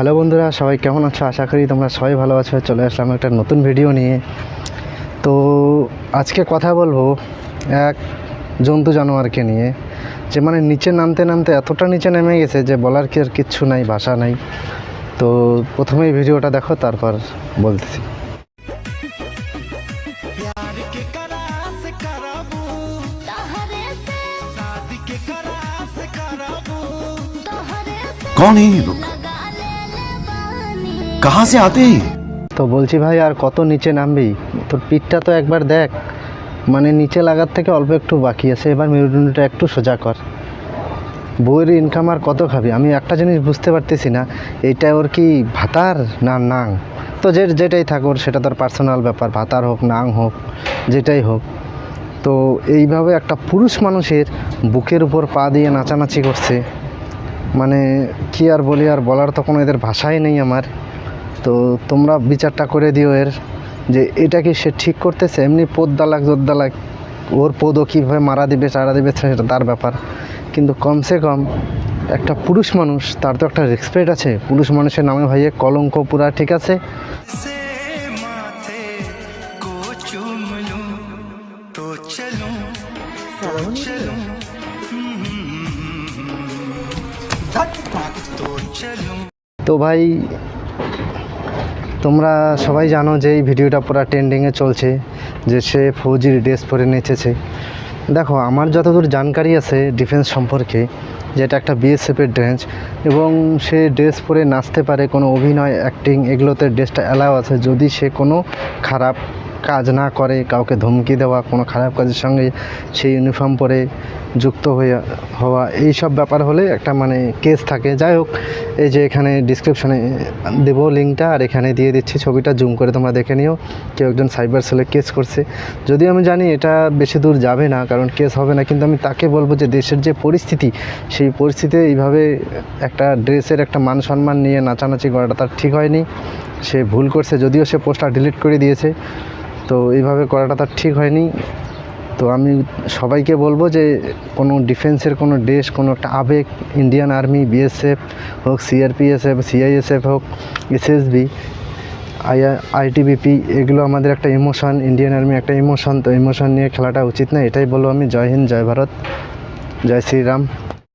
Hello বন্ধুরা সবাই কেমন আছো আশা করি তোমরা সবাই ভালো আছো চলে আসলাম একটা নতুন ভিডিও নিয়ে তো আজকে কথা বলবো এক জন্তু জানোয়ারকে নিয়ে যে মানে নিচে নামতে নামতে এতটা নিচে নেমে গেছে যে বলার কি আর কিচ্ছু নাই ভাষা নাই তো প্রথমেই ভিডিওটা দেখো তারপর বলতেছি प्यार के करास कराबू तोहरे से शादी के करास कराबू तोहरे से कौन है ये लोग लगा ले ले बानी कहाँ से आते हैं ये? তো বলছি ভাই আর কত নিচে নামবি তোর পিঠটা তো একবার দেখ মানে নিচে লাগার থেকে অল্প একটু বাকি আছে এবার মেরুদণ্ডটা একটু সোজা কর বইয়ের ইনকাম আর কত খাবি আমি একটা জিনিস বুঝতে পারতেছি না এইটা ওর কি ভাতার না নাং তো যে যেটাই থাক ওর সেটা তোর পার্সোনাল ব্যাপার ভাতার হোক নাং হোক যেটাই হোক তো এইভাবে একটা পুরুষ মানুষের বুকের উপর পা দিয়ে নাচানাচি করছে মানে কি আর বলি আর বলার তো কোনো এদের ভাষাই নেই আমার তো তোমরা বিচারটা করে দিও এর যে এটা কি সে ঠিক করতেছে? এমনি পোদ দালাক জোর দালাক ওর পোদও কীভাবে মারা দিবে চারা দিবে সেটা তার ব্যাপার। কিন্তু কমসে কম একটা পুরুষ মানুষ তার তো একটা রেসপেক্ট আছে। পুরুষ মানুষের নামে ভাইয়ে কলঙ্ক পুরা ঠিক আছে। তো ভাই তোমরা সবাই জানো যে এই ভিডিওটা পুরো ট্রেন্ডিংয়ে চলছে, যে সে ফৌজির ড্রেস পরে নেচেছে। দেখো, আমার যতদূর জানকারি আছে ডিফেন্স সম্পর্কে যেটা একটা বিএসএফের ড্রেস এবং সে ড্রেস পরে নাচতে পারে, কোনো অভিনয় অ্যাক্টিং এগুলোতে ড্রেসটা অ্যালাউ আছে। যদি সে কোনো খারাপ কাজ না করে, কাউকে ধমকি দেওয়া, কোনো খারাপ কাজের সঙ্গে সেই ইউনিফর্ম পরে যুক্ত হয়ে, হওয়া এই সব ব্যাপার হলে একটা মানে কেস থাকে। যাই হোক, এই যে এখানে ডিসক্রিপশনে দেবো লিঙ্কটা আর এখানে দিয়ে দিচ্ছি ছবিটা জুম করে তোমরা দেখে নিও। কেউ একজন সাইবার সেলে কেস করছে। যদিও আমি জানি এটা বেশি দূর যাবে না, কারণ কেস হবে না, কিন্তু আমি তাকে বলব যে দেশের যে পরিস্থিতি, সেই পরিস্থিতিতে এইভাবে একটা ড্রেসের একটা মান সম্মান নিয়ে নাচানাচি করাটা তার ঠিক হয়নি। সে ভুল করছে, যদিও সে পোস্টটা ডিলিট করে দিয়েছে। তো এইভাবে করাটা তার ঠিক হয়নি। তো আমি সবাইকে বলব যে কোনো ডিফেন্সের কোনো দেশ, কোনো একটা আবেগ ইন্ডিয়ান আর্মি বিএসএফ হোক সিআরপিএসএফ সিআইএসএফ হোক এসএসবি আই আইটিবিপি এগুলো আমাদের একটা ইমোশন ইন্ডিয়ান আর্মি একটা ইমোশন তো ইমোশন নিয়ে খেলাটা উচিত না, এটাই বলব আমি। জয় হিন্দ, জয় ভারত, জয় শ্রীরাম।